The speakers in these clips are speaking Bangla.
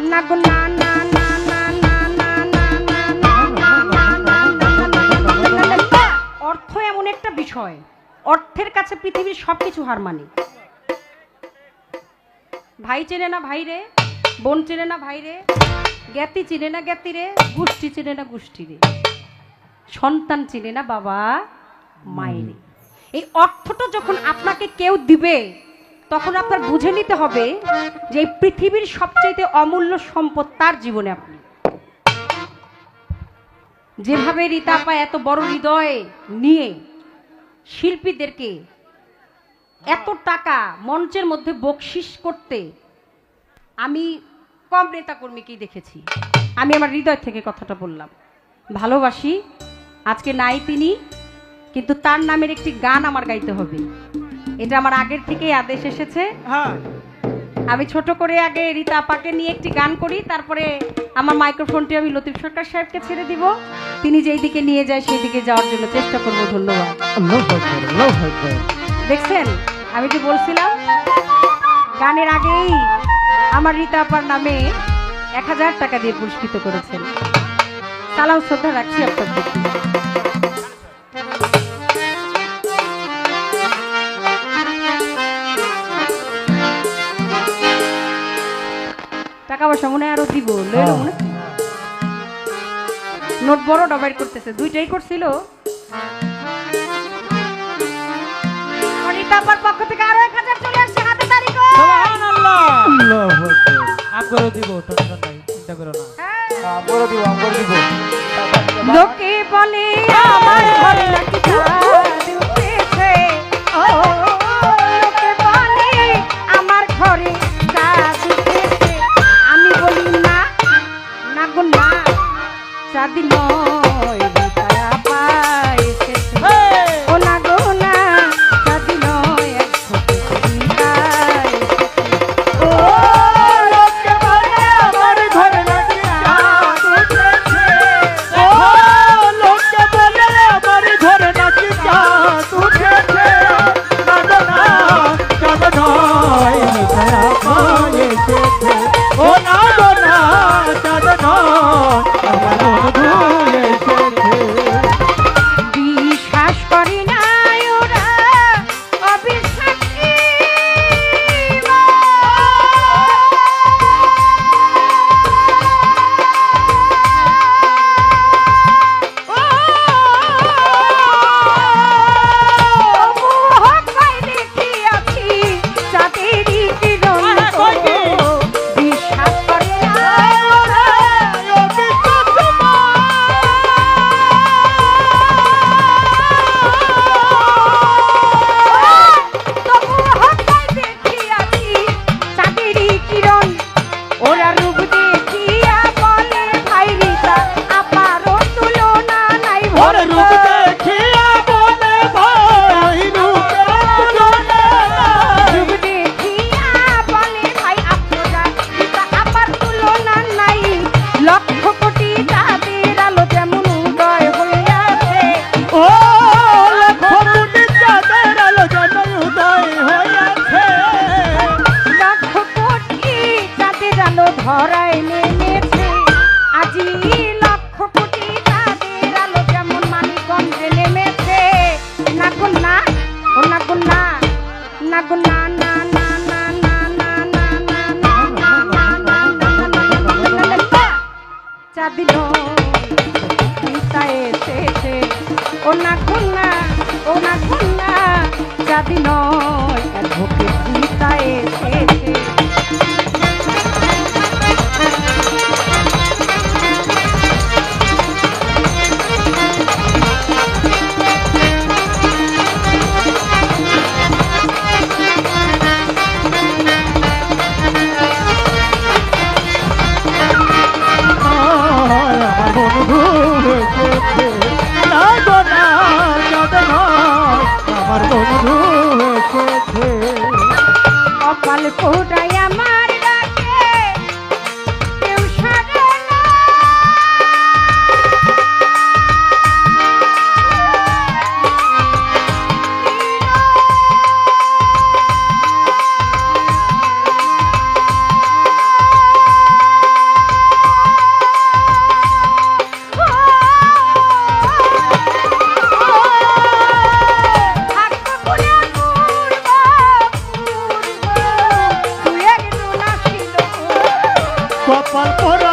না না না না। অর্থ এমন একটা বিষয়। অর্থের কাছে পৃথিবীর সবকিছু হার মানে ভাই চেনে না ভাই রে, বোন চেনে না ভাই রে, জ্ঞাতি চিনে না জ্ঞাতি রে, গোষ্ঠী চিনে না গোষ্ঠী রে। সন্তান চিনে না বাবা, মায়ের এই অর্থটা যখন আপনাকে কেউ দিবে তখন আপনার বুঝে নিতে হবে যে এই পৃথিবীর সবচেয়ে অমূল্য সম্পদ তার জীবনে আপনি। যেভাবে রীতাপা এত বড় হৃদয় নিয়ে শিল্পীদেরকে এত টাকা মঞ্চের মধ্যে বকশিস করতে আমি কম নেতা কর্মীকেই দেখেছি। আমি আমার হৃদয় থেকে কথাটা বললাম। ভালোবাসি, আজকে নাই তিনি, কিন্তু তার নামের একটি গান আমার গাইতে হবে। এটা আমার আগের থেকেই আদেশ এসেছে। হ্যাঁ। আমি ছোট করে আগে রীতা আপাকে নিয়ে একটি গান করি তারপরে আমার মাইক্রোফোনটি আমি লতিফ সরকার সাহেবকে ছেড়ে দিব। তিনি যেই দিকে নিয়ে যায় সেই দিকে যাওয়ার জন্য চেষ্টা করব ধন্যবাদ। দেখছেন? আমি যে বলছিলাম? গানের আগেই আমার রীতা আপার নামে এক হাজার টাকা দিয়ে পুরস্কৃত করেছেন। সালাম শ্রদ্ধা রাখছি আপনার পয়সা মনে আরও দিব লইলো মনে নোট বড় ডবাইট করতেছে দুইটাই করছিল। অনিতা পক্ষ থেকে আরও এক হাজার চলে আসছে হাতে তারিখ সুবহানাল্লাহ। আল্লাহু আকবার আমগরও দিব টেনশন নাই চিন্তা করো না। আমগরও দিব আমগরও দিব। লোকে বলে আমার ঘরে নাকি body দিল পিতা এসেছে ও না খুলনা ও খুলনা যা দিল পিতা এসেছে কপাল পর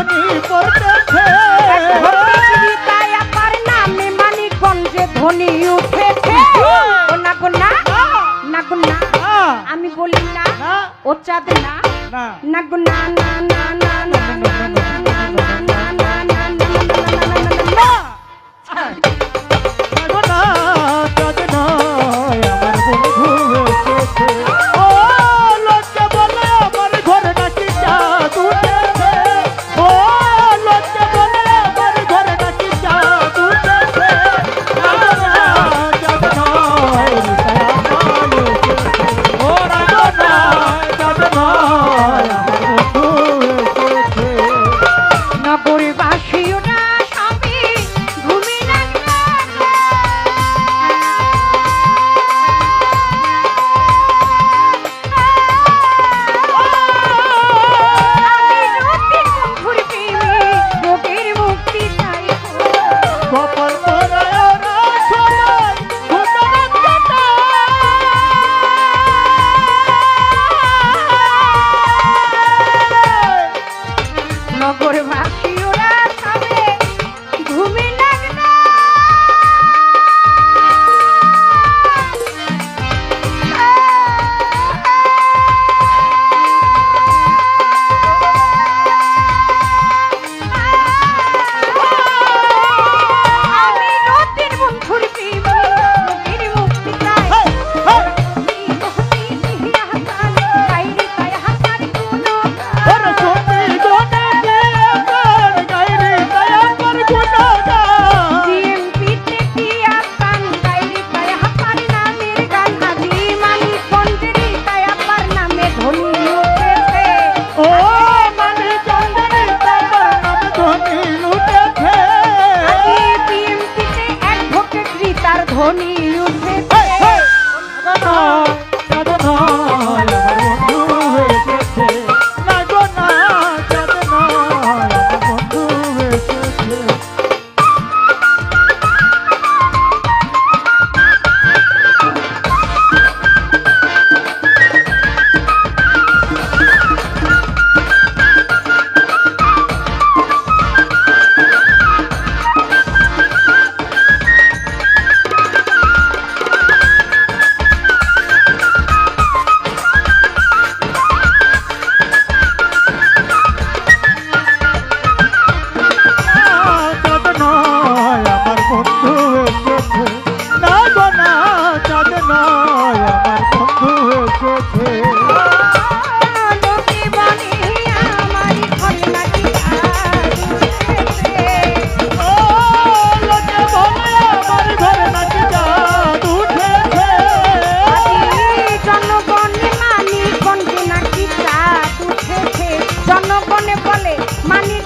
ধনি করতেছে সীতায় আপার নামে মানিকগঞ্জে ধনি উঠেছে? ও না গো না আমি বলি না ও চাঁদ না না। বলে মানিক